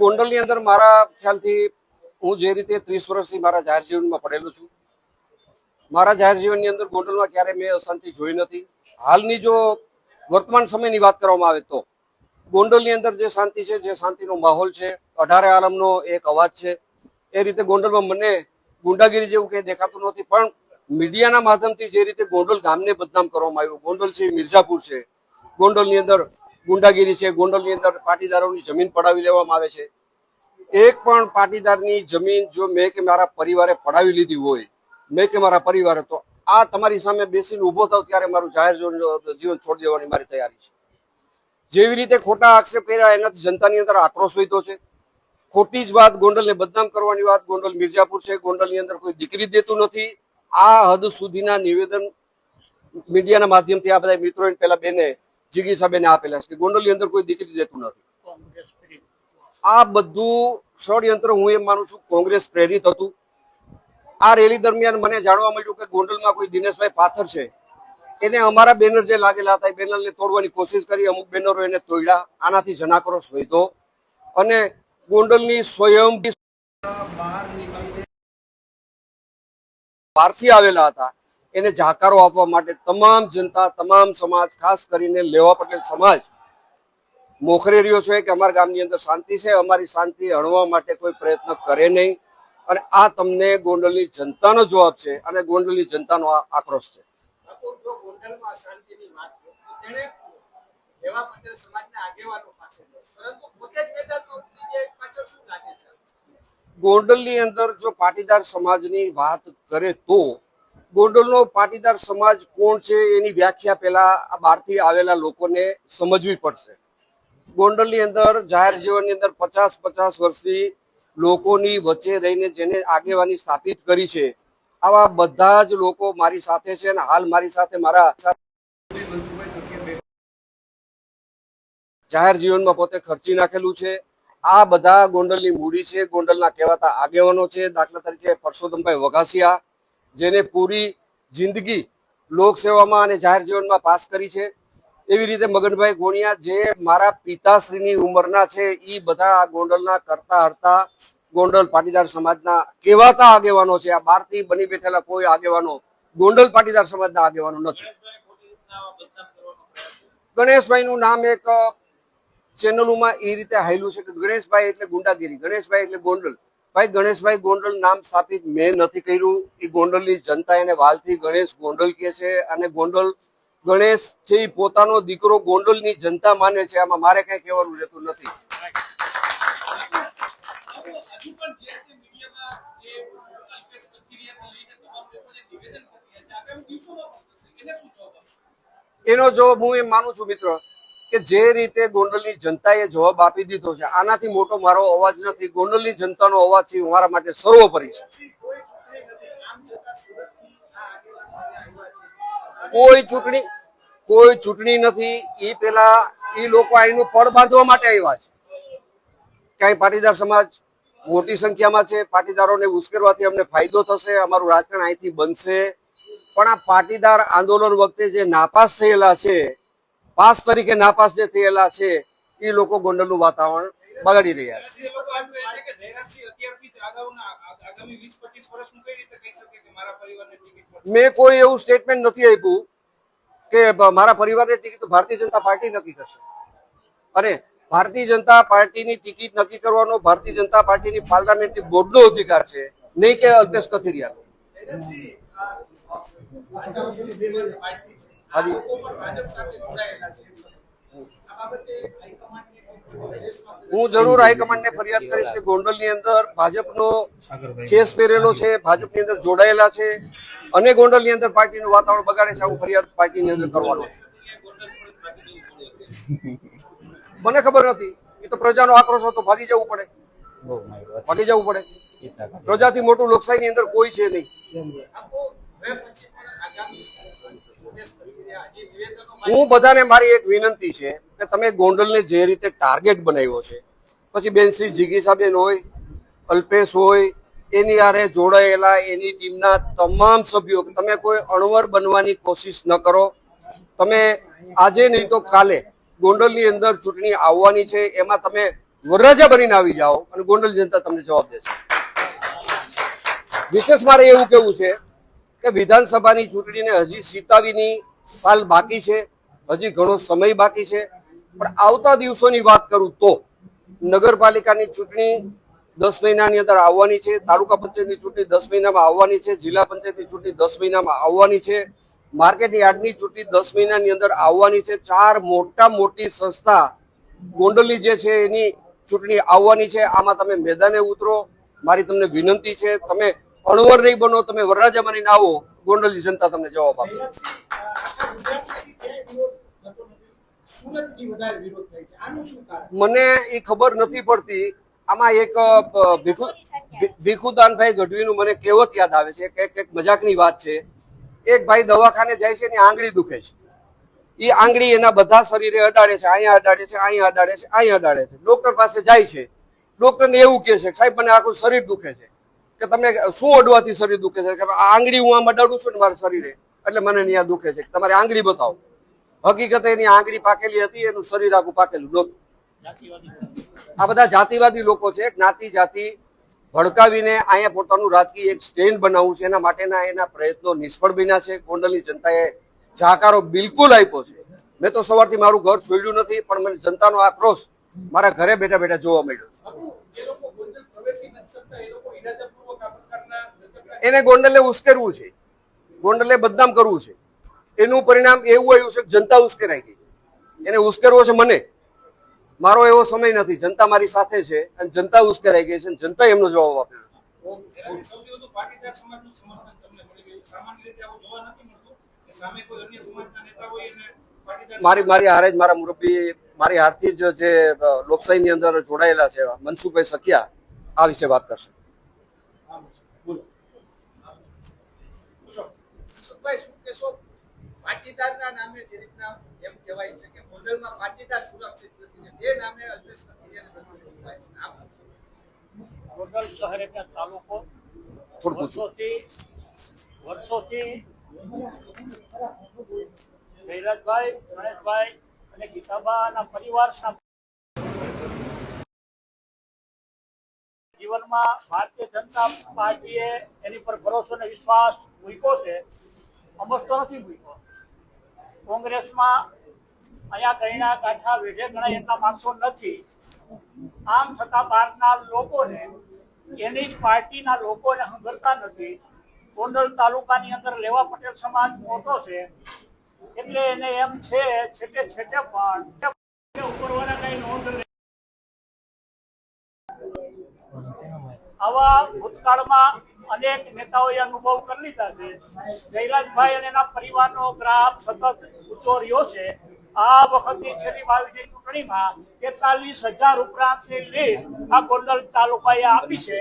ગોંડલની અંદર મારા ખ્યાલથી હું જે રીતે ત્રીસ વર્ષથી મારા જાહેર જીવનમાં પડેલો છું, મારા જાહેર જીવનની અંદર ગોંડલમાં ક્યારે મેં અશાંતિ જોઈ નથી. હાલની જો વર્તમાન સમયની વાત કરવામાં આવે તો, ગોંડલની અંદર જે શાંતિ છે, જે શાંતિનો માહોલ છે, અઢારે આલમનો એક અવાજ છે, એ રીતે ગોંડલમાં મને ગુંડાગીરી જેવું કંઈ દેખાતું નથી, પણ મીડિયાના માધ્યમથી જે રીતે ગોંડલ ગામને બદનામ કરવામાં આવ્યું, ગોંડલ છે, મિર્ઝાપુર છે, ગોંડલની અંદર ગુંડાગીરી છે, ગોંડલની અંદર પાટીદારોની જમીન પડાવી લેવામાં આવે છે. એક પણ પાટીદારની જમીન જો મેં કે મારા પરિવારે પડાવી લીધી હોય, મેં કે મારા પરિવારે, તો આ તમારી સામે બેસીને ઊભો થાવ ત્યારે મારું જાહેર જીવન છોડી દેવાની મારી તૈયારી છે. જેવી રીતે ખોટા આક્ષેપ કર્યા, એનાથી જનતાની અંદર આક્રોશ વધ્યો છે. ખોટી જ વાત ગોંડલને બદનામ કરવાની વાત ગોંડલ મિર્જાપુર છે, ગોંડલની અંદર કોઈ દીકરી દેતું નથી. આ હદ સુધીના નિવેદન મીડિયાના માધ્યમથી આ બધા મિત્રો પહેલા બેને જીગીસા બેને આપેલા છે કે ગોંડલની અંદર કોઈ દીકરી દેતું નથી. આ બધું ષડયંત્ર હું એમ માનું છું કોંગ્રેસ પ્રેરિત હતું. આ રેલી દરમિયાન મને જાણવા મળ્યું કે ગોંડલમાં કોઈ દિનેશભાઈ પાથર છે. એને અમારા બેનર જે લાગેલા હતા એ બેનરને તોડવાની કોશિશ કરી અમુક બેનરો એને તોડ્યા આનાથી જનાક્રોશ વધ્યો અને ગોંડલની સ્વયં બહારથી આવેલા હતા. એને જાકારો આપવા માટે તમામ જનતા તમામ સમાજ ખાસ કરીને લેવા પટેલ સમાજ મોખરે રહ્યો છે કે અમારા ગામની અંદર શાંતિ છે અમારી શાંતિ હણવા માટે કોઈ પ્રયત્ન કરે નહીં. અને આ તમને ગોંડલની જનતાનો જવાબ છે અને ગોંડલની જનતાનો આ આક્રોશ છે. ગોંડલની અંદર જો પાટીદાર સમાજની વાત કરે તો ગોંડલનો પાટીદાર સમાજ કોણ છે એની વ્યાખ્યા પહેલા બહારથી આવેલા લોકોને સમજવી પડશે. ગોંડલની અંદર જાહેર જીવનની અંદર પચાસ પચાસ વર્ષથી લોકોની વચ્ચે રહીને જેને આગેવાની સ્થાપિત કરી છે, આવા બધા જ લોકો મારી સાથે છે અને હાલ મારી સાથે મારા જાહેર જીવનમાં પોતે ખર્ચી નાખેલું છે. આ બધા ગોંડલની મૂડી છે, ગોંડલના કહેવાતા આગેવાનો છે. દાખલા તરીકે પરસોત્તમભાઈ વઘાસિયા જેને પૂરી જિંદગી લોકસેવામાં અને જાહેર જીવનમાં પાસ કરી છે. એવી રીતે મગનભાઈ ગોણિયા જે મારા પિતાશ્રીની ઉંમરના છે એ બધા આ ગોંડલના કરતા હરતા ગોંડલ પાટીદાર સમાજના કહેવાતા આગેવાનો છે. આ બહારથી બની બેઠેલા કોઈ આગેવાનો ગોંડલ પાટીદાર સમાજના આગેવાનો નથી. ગણેશભાઈનું નામ એક ચેનલોમાં એ રીતે હાયલું છે કે ગણેશભાઈ એટલે ગુંડાગીરી. ગણેશભાઈ એટલે ગોંડલ. ભાઈ ગણેશભાઈ ગોંડલ નામ સ્થાપિત મેં નથી કર્યું. એ ગોંડલની જનતા એને વાલથી ગણેશ ગોંડલ કહે છે અને ગોંડલ ગણેશ છે પોતાનો દીકરો ગોંડલની જનતા માને છે. આમાં મારે કઈ કહેવાનું રહેતું નથી? એનો જવાબ હું એમ માનું છું, મિત્ર. કે જે રીતે ગોંડલની જનતાએ જવાબ આપી દીધો છે, આનાથી મોટો મારો અવાજ નથી. ગોંડલની જનતાનો અવાજ છે મારા માટે સર્વોપરી છે. કોઈ ચૂંટણી કોઈ ચૂંટણી નથી. એ પેલા એ લોકો અહીંનું પડ બાંધવા માટે આવ્યા છે. ક્યાંય પાટીદાર સમાજ મોટી સંખ્યામાં છે. પાટીદારોને ઉશ્કેરવાથી અમને ફાયદો થશે, અમારું રાજકારણ અહીંથી બનશે. પણ આ પાટીદાર આંદોલન વખતે જે નાપાસ થયેલા છે પાસ તરીકે નાપાસ જે થયેલા છે એ લોકો ગોંડલનું વાતાવરણ બગાડી રહ્યા છે મેં કોઈ એવું સ્ટેટમેન્ટ નથી આપ્યું કે મારા પરિવારની ટિકિટ ભારતીય જનતા પાર્ટી નક્કી કરશે અને ભારતીય જનતા પાર્ટીની ટિકિટ નક્કી કરવાનો ભારતીય જનતા પાર્ટીની પાર્લામેન્ટરી બોર્ડનો અધિકાર છે નહીં કે અલ્પેશ કથિરિયાનો હાજી. હું જરૂર હાઈકમાન્ડને ફરિયાદ કરીશ કે ગોંડલની અંદર ભાજપનો કેસ પહેરેલો છે ભાજપની અંદર જોડાયેલા છે અને ગોંડલની અંદર પાર્ટીનું વાતાવરણ બગાડે છે હું ફરિયાદ પાર્ટીની અંદર કરવાનો છું. મને ખબર નથી. એ તો પ્રજાનો આક્રોશ હતો ભાગી જવું પડે. ભાગી જવું પડે. પ્રજાથી મોટું લોકશાહીની અંદર કોઈ છે નહીં. હું બધાને મારી એક વિનંતી છે કે તમે ગોંડલને જે રીતે ટાર્ગેટ બનાવ્યો છે પછી બેન શ્રી જીગીસાબેન હોય અલ્પેશ હોય એની આરે જોડાયેલા એની ટીમના તમામ સભ્યો તમે કોઈ અણવર બનવાની કોશિશ ન કરો. તમે આજે નહીં તો કાલે ગોંડલની અંદર ચૂંટણી આવવાની છે એમાં તમે વરરાજા બનીને આવી જાઓ અને ગોંડલ જનતા તમને જવાબ દેશે. વિશેષ મારે એવું કેવું છે કે વિધાનસભાની ચૂંટણીને હજી સીતાવીની સાલ બાકી છે, હજી ઘણો સમય બાકી છે. પણ આવતા દિવસોની વાત કરું તો નગરપાલિકાની ચૂંટણી દસ મહિનાની અંદર આવવાની છે, તાલુકા પંચાયતની ચૂંટણી દસ મહિનામાં આવવાની છે, જિલ્લા પંચાયતની ચૂંટણી દસ મહિનામાં આવવાની છે માર્કેટ યાર્ડની ચૂંટણી દસ મહિનાની અંદર આવવાની છે. ચાર મોટા મોટી સંસ્થા ગોંડલની જે છે એની ચૂંટણી આવવાની છે. આમાં તમે મેદાને ઉતરો. મારી તમને વિનંતી છે, તમે અણવર નહીં બનો, તમે વરરાજા બનીને આવો, ગોંડલની જનતા તમને જવાબ આપશે. મને એ ખબર નથી પડતી, આમાં એક ભીખુદાનભાઈ ગઢવીનું મને કહેવત યાદ આવે છે, કે એક મજાકની વાત છે. એક ભાઈ દવાખાને જાય છે ને આંગળી દુખે છે. એ આંગળી એના બધા શરીરે અડાડે છે, અહીંયા અડાડે છે, અહીંયા અડાડે છે, અહીંયા અડાડે છે. ડોક્ટર પાસે જાય છે. ડોક્ટરને એવું કહે છે, સાહેબ, મને આખું શરીર દુખે છે. કે તમને શું અડવાથી શરીર દુખે છે? કે આ આંગળી હું આમ અડાડું છું ને મારા શરીરે? એટલે મને અહીંયા દુખે છે. તમારે આંગળી બતાવો. હકીકતે એની આંગળી પાકેલી હતી, એનું શરીર આખું પાકેલું નહોતું. આ બધા જાતિવાદી લોકો છે. જ્ઞાતિ જાતિ ભડકાવીને અહીંયા પોતાનું રાજકીય એક સ્ટેન્ડ બનાવવું છે. એના માટેના એના પ્રયત્નો નિષ્ફળ બન્યા છે. ગોંડલની જનતાએ જાકારો બિલકુલ આપ્યો છે. મેં તો સવારથી મારું ઘર છોડ્યું નથી, પણ મને જનતાનો આક્રોશ મારા ઘરે બેઠા બેઠા જોવા મળ્યો છે. એને ગોંડલે ઉશ્કેરવું છે. ગોંડલે બદનામ કરવું છે. એનું પરિણામ એવું આવ્યું છે કે જનતા ઉશ્કેરાઈ ગઈ. એને ઉશ્કેરવો છે મને. મારો એવો સમય નથી. જનતા મારી સાથે છે અને જનતા ઉશ્કેરાઈ ગઈ છે અને જનતાએ એમનો જવાબ આપ્યો છે. મારી મારી હારે જ મારા મુરબ્બી મારી હારથી જ જે લોકશાહીની અંદર જોડાયેલા છે મનસુખભાઈ સખિયા આ વિશે વાત કરશે. પાટીદારના નામે જે રીતના એમ કહેવાય છે કે ગોંડલમાં પાટીદાર સુરક્ષિત નથી ને તે નામે કહેશો? ગોંડલ શહેર એટલે તાલુકો. થોડું વર્ષોથી વર્ષોથી જયરાજભાઈ ગણેશભાઈ અને ગીતાબાના પરિવાર જીવનમાં ભારતીય જનતા પાર્ટીએ એની પર ભરોસો અને વિશ્વાસ મૂક્યો છે અમસ્તો નથી મૂક્યો. કોંગ્રેસમાં અહીંયા ગણ્યા કાંઠા વેઢે ગણાય એટલા માણસો નથી. આમ છતાં બહારના લોકોને, એની જ પાર્ટીના લોકોને હંગરતા નથી. ગોંડલ તાલુકાની અંદર લેવા પટેલ સમાજ મોટો છે, એટલે એને એમ છે, છેટે છેટે પણ ઉપરવાળા કઈ નોંધ આવા ભૂતકાળમાં અનેક નેતાઓએ અનુભવ કરી લીધા છે. જયરાજભાઈ અને એના પરિવારનો ગ્રાફ સતત ઊંચો રહ્યો છે. આ વખતે છેલ્લી બાવીસની ચૂંટણીમાં તેતાલીસ હજાર ઉપરાંતની લીડ આ ગોંડલ તાલુકાએ આપી છે.